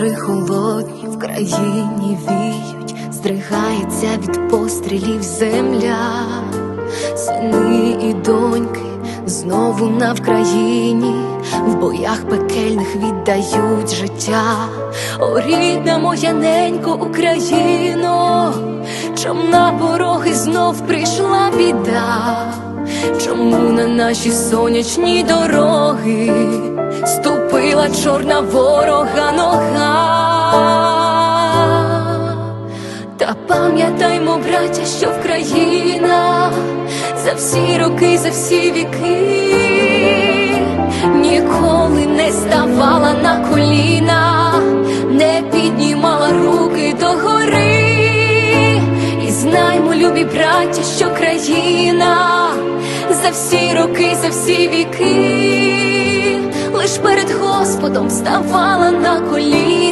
Вітри холодні в країні віють, здригається від пострілів земля, сини і доньки знову на Вкраїні, в боях пекельних віддають життя. О, рідна моя ненько Україно, чом на пороги знов прийшла біда, чому на наші сонячні дороги ступила чорна ворога пам'ятаймо, браття, що Вкраїна за всі роки, за всі віки ніколи не ставала на коліна, не піднімала руки догори. І знаймо, любі браття, що країна за всі роки, за всі віки, лиш перед Господом вставала на коліна.